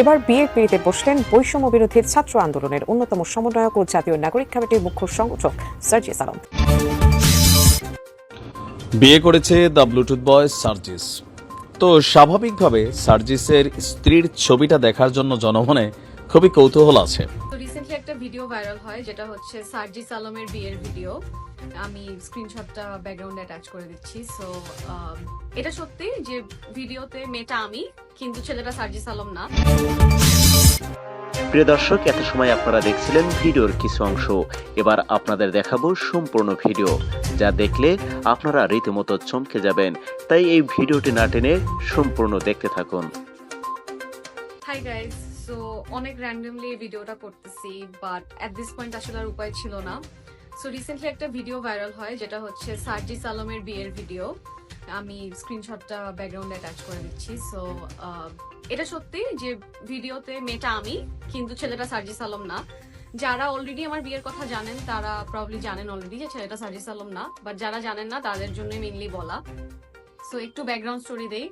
এবার বিয়ের পিড়িতে বসলেন বৈষম্য বিরোধী ছাত্র আন্দোলনের অন্যতম সমন্বয়ক ও জাতীয় নাগরিক কমিটির মুখ্য সংগঠক সার্জিস আলম। বিয়ে করেছে দ্য ব্লুটুথ বয় সার্জিস। তো স্বাভাবিকভাবে সার্জিসের স্ত্রীর ছবিটা দেখার জন্য জনমনে খুবই কৌতূহল আছে। রিসেন্টলি একটা ভিডিও ভাইরাল হয় যেটা হচ্ছে সার্জিস আলমের বিয়ের ভিডিও আমি স্ক্রিনশটটা ব্যাকগ্রাউন্ডে অ্যাটাচ করে দিচ্ছি সো এটা সত্যি যে ভিডিওতে মেয়েটা আমি কিন্তু ছেলেটা সার্জিস আলম না। প্রিয় দর্শক এত সময় আপনারা দেখছিলেন ভিডিওর কিছু অংশ। এবার আপনাদের দেখাবো সম্পূর্ণ ভিডিও যা দেখলে আপনারা রীতিমতো চমকে যাবেন। তাই এই ভিডিওটি না টেনে সম্পূর্ণ দেখতে থাকুন। হাই গাইজ সো অনেক র্যান্ডমলি ভিডিওটা করতেছি বাট অ্যাট দিস পয়েন্ট আসলে আর উপায় ছিল না। সো রিসেন্টলি একটা ভিডিও ভাইরাল হয়, যেটা হচ্ছে সার্জি সালমের বিয়ের ভিডিও আমি স্ক্রিনশটটা ব্যাকগ্রাউন্ডে অ্যাটাচ করে দিচ্ছি। সো এটা সত্যি যে ভিডিওতে মেয়েটা আমি, কিন্তু ছেলেটা সার্জি সালম না। যারা অলরেডি আমার বিয়ের কথা জানেন, তারা প্রবলি জানেন অলরেডি যে ছেলেটা সার্জি সালম না। বাট যারা জানেন না, তাদের জন্য মেনলি বলা। সো একটু ব্যাকগ্রাউন্ড স্টোরি দেই।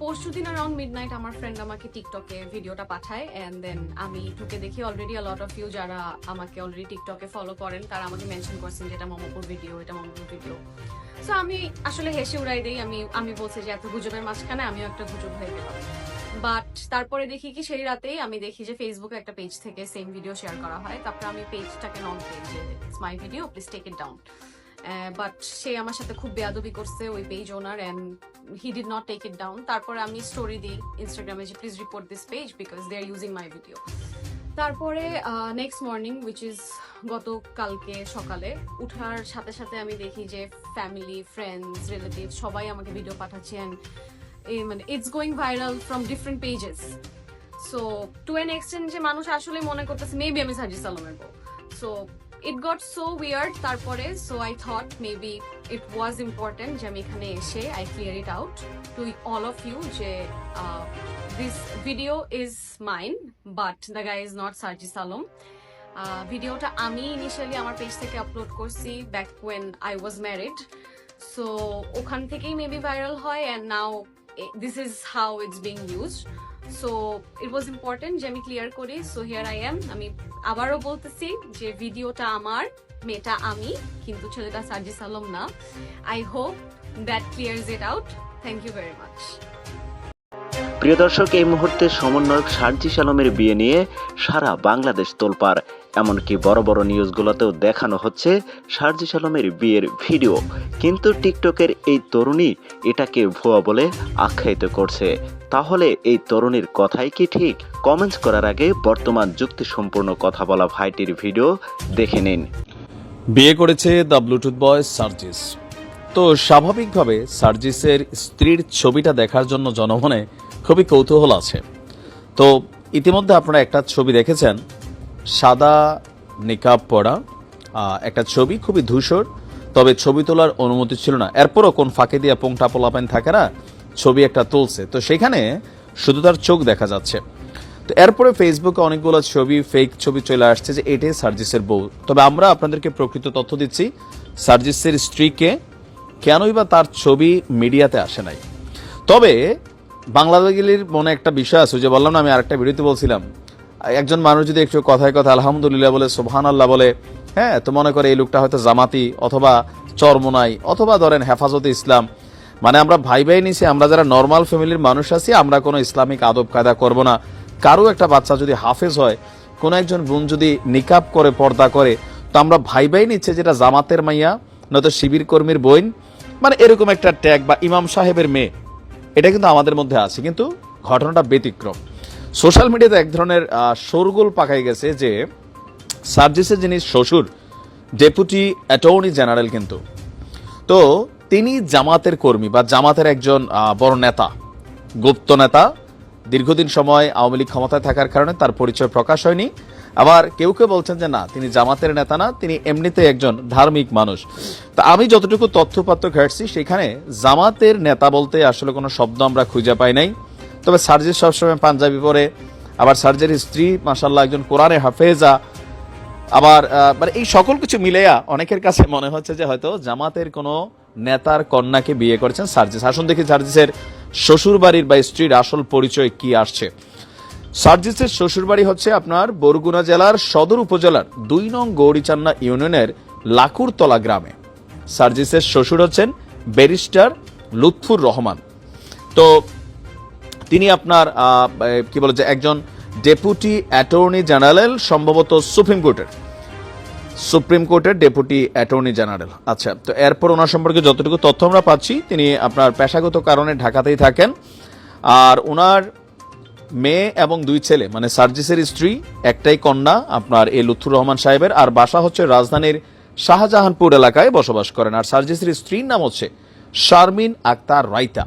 পরশু দিন অ্যারাউন্ড মিড নাইট আমার ফ্রেন্ড আমাকে টিকটকে ভিডিওটা পাঠায় অ্যান্ড দেন আমি ঢুকে দেখি অলরেডি লট অফ ইউ যারা আমাকে অলরেডি টিকটকে ফলো করেন, তারা আমাকে মেনশন করছেন যে এটা মমপুর ভিডিও এটা মমপুর ভিডিও সো আমি আসলে হেসে উড়াই দেই, আমি আমি বলছি যে এত গুজবের মাঝখানে আমিও একটা গুজব হয়ে গেলাম। বাট তারপরে দেখি কি সেই রাতেই আমি দেখি যে ফেসবুকে একটা পেজ থেকে সেম ভিডিও শেয়ার করা হয়। তারপর আমি পেজটাকে non page my video please take it down but সে আমার সাথে খুব বেয়াদবি করছে ওই page owner and he did not take it down তারপরে আমি স্টোরি দিই ইনস্টাগ্রামে যে please report this page because they are using my video তারপরে নেক্সট মর্নিং উইচ ইজ গতকালকে সকালে, উঠার সাথে সাথে আমি দেখি যে ফ্যামিলি ফ্রেন্ডস রিলেটিভ সবাই আমাকে ভিডিও পাঠাচ্ছে and এই মানে it's going viral from different pages so to an extent যে মানুষ আসলে মনে করতেছে মেবি আমি সার্জিস আলমের বউ। So it got so weird তারপরে so I thought maybe it was important যে আমি এখানে এসে I clear it out to all of you যে this video is mine but the guy is not Sarjis Alam ভিডিওটা আমি initially আমার page থেকে আপলোড করছি back when I was married so ওখান থেকেই মেবি ভাইরাল হয় and now this is how it's being used so it was important যে আমি ক্লিয়ার করি সো হিয়ার আই এম আমি আবারও বলতেছি যে ভিডিওটা আমার, মেয়েটা আমি, কিন্তু ছেলেটা সার্জিস আলম না। I hope that clears it out thank you very much প্রিয় দর্শক, এই মুহূর্তে সমন্বয়ক সার্জিস আলমের বিয়ে নিয়ে সারা বাংলাদেশ তোলপাড়। এমনকি বড় বড় নিউজগুলোতেও দেখানো হচ্ছে সার্জিস আলমের বিয়ের ভিডিও। কিন্তু টিকটকের এই তরুণী এটাকে ভুয়া বলে আখ্যায়িত করছে। তাহলে এই তরুণীর কথাই কি ঠিক? কমেন্টস করার আগে বর্তমান যুক্তিসম্পূর্ণ কথা বলা ভাইটির ভিডিও দেখে নিন। বিয়ে করেছে দ্য ব্লুটুথ বয় সার্জিস। তো স্বাভাবিকভাবে সার্জিসের স্ত্রীর ছবিটা দেখার জন্য জনমনে খুবই কৌতূহল আছে। তো ইতিমধ্যে আপনারা একটা ছবি দেখেছেন সাদা নিকাব পরা একটা ছবি, খুবই ধূসর, তবে ছবি তোলার অনুমতি ছিল না। এরপরও কোন ফাঁকে দিয়ে পোংটা পোলাপেন থাকে না, ছবি একটা তুলছে। তো সেখানে শুধু তার চোখ দেখা যাচ্ছে। তো এরপরে ফেসবুকে অনেকগুলো ছবি ফেক ছবি চলে আসছে যে এটাই সার্জিসের বউ। তবে আমরা আপনাদেরকে প্রকৃত তথ্য দিচ্ছি, সার্জিসের স্ত্রীকে কেনই বা তার ছবি মিডিয়াতে আসে নাই। তবে বাংলাদেশের মনে একটা বিষয় আছে যে বললাম না, আমি আরেকটা ভিডিওতে বলছিলাম একজন মানুষ যদি একটু কথায় কথা আলহামদুলিল্লাহ বলে সোহান আল্লাহ বলে হ্যাঁ তো মনে করে এই লোকটা হয়তো জামাতি অথবা চরমোনাই অথবা ধরেন হেফাজতে ইসলাম। মানে আমরা ভাই ভাই নিছি, আমরা যারা নর্মাল ফ্যামিলির মানুষ আছি, আমরা কোনো ইসলামিক আদব কায়দা করব না। কারও একটা বাচ্চা যদি হাফেজ হয়, কোনো একজন বোন যদি নিকাব করে, পর্দা করে, তো আমরা ভাই ভাই নিচ্ছে যেটা জামাতের মাইয়া, নয়তো শিবির কর্মীর বোন মানে এরকম একটা ট্যাগ বা ইমাম সাহেবের মেয়ে। এটা কিন্তু আমাদের মধ্যে আছে, কিন্তু ঘটনাটা ব্যতিক্রম। সোশ্যাল মিডিয়াতে এক ধরনের আহ, শোরগোল পাকাই গেছে যে সার্জিসের যিনি শ্বশুর ডেপুটি অ্যাটর্নি জেনারেল কিন্তু তো তিনি জামাতের কর্মী বা জামাতের একজন বড় নেতা গুপ্ত নেতা দীর্ঘদিন সময় আওয়ামী লীগ ক্ষমতায় থাকার কারণে তার পরিচয় প্রকাশ হয়নি। আবার কেউ কেউ বলছেন যে না তিনি জামাতের নেতা না তিনি এমনিতে একজন ধার্মিক মানুষ। তা আমি যতটুকু তথ্যপাত্র ঘাটছি সেখানে জামাতের নেতা বলতে আসলে কোনো শব্দ আমরা খুঁজে পাই নাই। তবে সার্জিস সবসময় পাঞ্জাবি পরে, আবার সার্জের স্ত্রী মাসাল্লাহ একজন কোরআনে হাফেজা। আবার মানে এই সকল কিছু মিলেয়া অনেকের কাছে মনে হচ্ছে যে হয়তো জামাতের কোনো নেতার কন্যাকে বিয়ে করেছেন সার্জিস। আসুন দেখি সার্জিসের শ্বশুর বাড়ির বা স্ত্রীর আসল পরিচয় কি আসছে। সার্জিসের শ্বশুরবাড়ি হচ্ছে আপনার বরগুনা জেলার সদর উপজেলার দুই নং গৌরীচান্না ইউনিয়নের লাকুরতলা গ্রামে। সার্জিসের শ্বশুর হচ্ছেন ব্যারিস্টার লুৎফুর রহমান। তো তিনি আপনার কি বলে যে একজন ডেপুটি অ্যাটর্নি জেনারেল, সম্ভবত সুপ্রিম কোর্টের। সুপ্রিম কোর্টের ডেপুটি অ্যাটর্নি জেনারেল। আচ্ছা তো এরপর ওনার সম্পর্কে যতটুকু তথ্য আমরা পাচ্ছি, তিনি আপনার পেশাগত কারণে ঢাকাতেই থাকেন। আর ওনার মেয়ে এবং দুই ছেলে মানে সার্জিসের স্ত্রী, একটাই কন্যা, আপনার এ লুৎফুর রহমান সাহেবের, আর বাসা হচ্ছে রাজধানীর শাহজাহানপুর এলাকায় বসবাস করেন। আর সার্জিসের স্ত্রীর নাম হচ্ছে শারমিন আক্তার রাইতা।